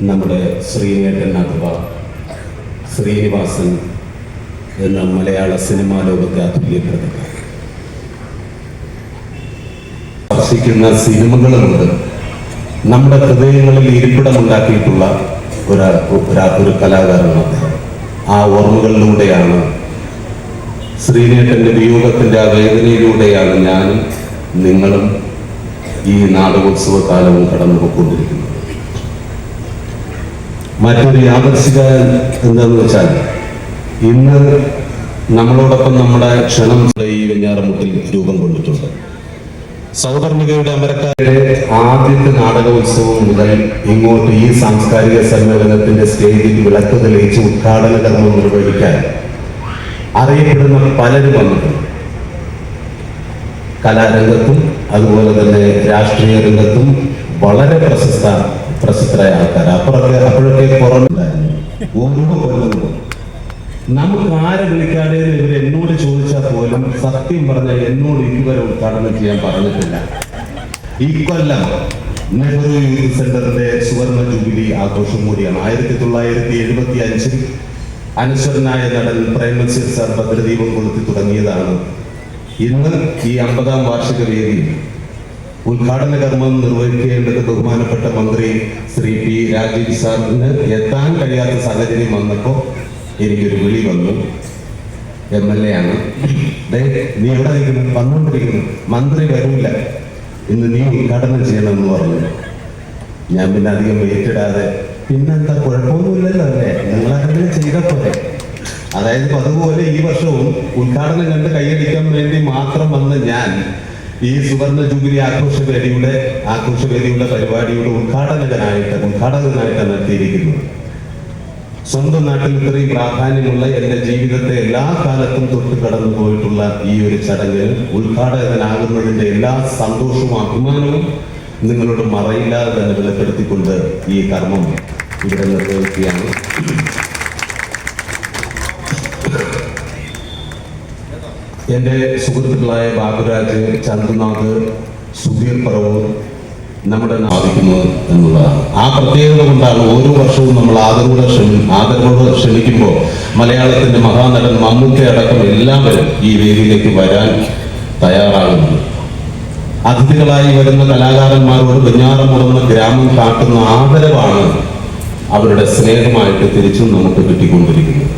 നമ്മുടെ ശ്രീനേട്ടൻ അഥവാ ശ്രീനിവാസൻ എന്ന മലയാള സിനിമാ ലോകത്തെ അതുല്യ പ്രതിഭ സ്പർശിക്കുന്ന സിനിമകളുമുണ്ട് നമ്മുടെ ഹൃദയങ്ങളിൽ ഇരിപ്പിടമുണ്ടാക്കിയിട്ടുള്ള ഒരു- ഒരു കലാകാരനാണ് ആ ഓർമ്മകളിലൂടെയാണ് ശ്രീനേട്ടന്റെ വിയോഗത്തിന്റെ ആ വേദനയിലൂടെയാണ് ഞാനും നിങ്ങളും ഈ നാടകോത്സവ കാലവും കടന്നു പോയിക്കൊണ്ടിരിക്കുന്നത് മറ്റൊരു യാദർശിക എന്താന്ന് വെച്ചാൽ ഇന്ന് നമ്മളോടൊപ്പം നമ്മുടെ ക്ഷണം ഈ വെഞ്ഞാറമുട്ടിൽ രൂപം കൊണ്ടിട്ടുണ്ട്. സൗവർണികയുടെ അമരക്കാരുടെ ആദ്യത്തെ നാടകോത്സവം മുതൽ ഇങ്ങോട്ട് ഈ സാംസ്കാരിക സമ്മേളനത്തിന്റെ സ്റ്റേജിൽ വിളക്ക് തെളിയിച്ച് ഉദ്ഘാടന കർമ്മം നിർവഹിക്കാൻ അറിയപ്പെടുന്ന പലരും വന്നിട്ടുണ്ട്. കലാരംഗത്തും അതുപോലെ തന്നെ രാഷ്ട്രീയ രംഗത്തും വളരെ പ്രശസ്ത പ്രശസ്തരായ ആൾക്കാർ അപ്പുറത്തെ അപ്പോഴൊക്കെ പുറമില്ലായിരുന്നു നമുക്ക് ആരെ വിളിക്കാതെ ഇവർ എന്നോട് ചോദിച്ചാൽ പോലും സത്യം പറഞ്ഞാൽ എന്നോട് ഇതുവരെ ഉദ്ഘാടനം ചെയ്യാൻ പറഞ്ഞിട്ടില്ല. ഈ കൊല്ലം നെഹ്റു യൂത്ത് സെന്ററിന്റെ സുവർണ ജൂബിലി ആഘോഷം കൂടിയാണ്. ആയിരത്തി തൊള്ളായിരത്തി എഴുപത്തി അഞ്ചിൽ അനശ്വരനായ നടൻ പ്രേമസിർ സർ ഭദ്രദീപം കൊളുത്തി തുടങ്ങിയതാണ്. ഇന്ന് ഈ അമ്പതാം വാർഷിക വേദി ഉദ്ഘാടന കർമ്മം നിർവഹിക്കേണ്ടത് ബഹുമാനപ്പെട്ട മന്ത്രി ശ്രീ പി രാജീവ് സാറിന് എത്താൻ കഴിയാത്ത സാഹചര്യം വന്നപ്പോൾ എനിക്കൊരു വിളി വന്നു. എം എൽ എ ആണ്. നീ എവിടെ നിൽക്കുന്നു? വന്നുകൊണ്ടിരിക്കുന്നു. മന്ത്രി വരൂല. ഇന്ന് നീ ഉദ്ഘാടനം ചെയ്യണമെന്ന് പറഞ്ഞു. ഞാൻ പിന്നെ അധികം വെയിറ്റിടാതെ പിന്നെന്താ കുഴപ്പമൊന്നുമില്ലല്ലോ അല്ലേ? നിങ്ങളങ്ങനെ ചെയ്തപ്പോലെ അതായത് അതുപോലെ ഈ വർഷവും ഉദ്ഘാടനം കണ്ട് കൈയടിക്കാൻ വേണ്ടി മാത്രം വന്ന ഞാൻ ഈ സുവർണ ജൂബിലി ആഘോഷവേദിയുടെ ആഘോഷവേദിയുടെ പരിപാടിയുടെ ഉദ്ഘാടകനായിട്ട് ഉദ്ഘാടകനായിട്ടാണ് സ്വന്തം നാട്ടിൽ ഇത്രയും പ്രാധാന്യമുള്ള എന്റെ ജീവിതത്തെ എല്ലാ കാലത്തും തൊട്ട് കടന്നു പോയിട്ടുള്ള ഈ ഒരു ചടങ്ങിൽ ഉദ്ഘാടകനാകുന്നതിന്റെ എല്ലാ സന്തോഷവും അഭിമാനവും നിങ്ങളോട് മറയില്ലാതെ തന്നെ വെളിപ്പെടുത്തിക്കൊണ്ട് ഈ കർമ്മം ഇവിടെ നിർവഹിക്കുകയാണ്. എന്റെ സുഹൃത്തുക്കളായ ബാബുരാജ് ചന്ദ്രനാഥ് സുധീർ പറവൂർ നമ്മുടെ സാധിക്കുന്നത് എന്നുള്ളതാണ്. ആ പ്രത്യേകത കൊണ്ടാണ് ഓരോ വർഷവും നമ്മൾ ആദരവോടെ ക്ഷമി ആദരവോടെ ക്ഷമിക്കുമ്പോൾ മലയാളത്തിന്റെ മഹാനടൻ മമ്മൂട്ടി അടക്കം എല്ലാവരും ഈ വേദിയിലേക്ക് വരാൻ തയ്യാറാകുന്നത്. അതിഥികളായി വരുന്ന കലാകാരന്മാരോട് വെഞ്ഞാറമുടന്ന ഗ്രാമം കാട്ടുന്ന ആദരവാണ് അവരുടെ സ്നേഹമായിട്ട് തിരിച്ചും നമുക്ക് കിട്ടിക്കൊണ്ടിരിക്കുന്നത്.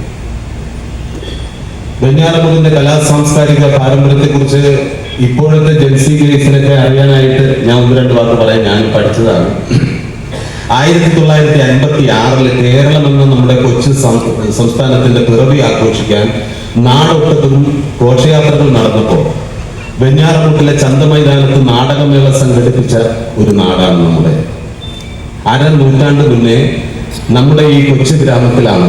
വെഞ്ഞാറമൂടിന്റെ കലാ സാംസ്കാരിക പാരമ്പര്യത്തെ കുറിച്ച് ഇപ്പോഴത്തെ ജെൻസി ഗ്രേസിനൊക്കെ അറിയാനായിട്ട് ഞാൻ ഒന്ന് രണ്ട് വാക്ക് പറയാൻ ഞാൻ പഠിച്ചതാണ്. ആയിരത്തി തൊള്ളായിരത്തി അൻപത്തി ആറിൽ കേരളം എന്ന നമ്മുടെ കൊച്ചു സംസ്ഥാനത്തിന്റെ പിറവി ആഘോഷിക്കാൻ നാടൊട്ടത്തും ഘോഷയാത്രകൾ നടന്നപ്പോൾ വെഞ്ഞാറമൂട്ടിലെ ചന്തമൈതാനത്ത് നാടകമേള സംഘടിപ്പിച്ച ഒരു നാടാണ് നമ്മുടെ. അര നൂറ്റാണ്ട് മുന്നേ നമ്മുടെ ഈ കൊച്ചു ഗ്രാമത്തിലാണ്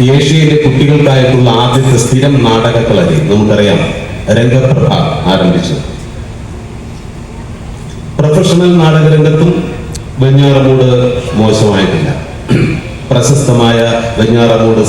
ഏഷ്യയിലെ കുട്ടികൾക്കായിട്ടുള്ള ആദ്യത്തെ സ്ഥിരം നാടകക്കളരി കളരി നമുക്കറിയാം രംഗപ്രഭ ആരംഭിച്ചു. പ്രൊഫഷണൽ നാടകരംഗത്തും വെഞ്ഞാറമൂട് മോശമായിട്ടില്ല. പ്രശസ്തമായ വെഞ്ഞാറമൂട്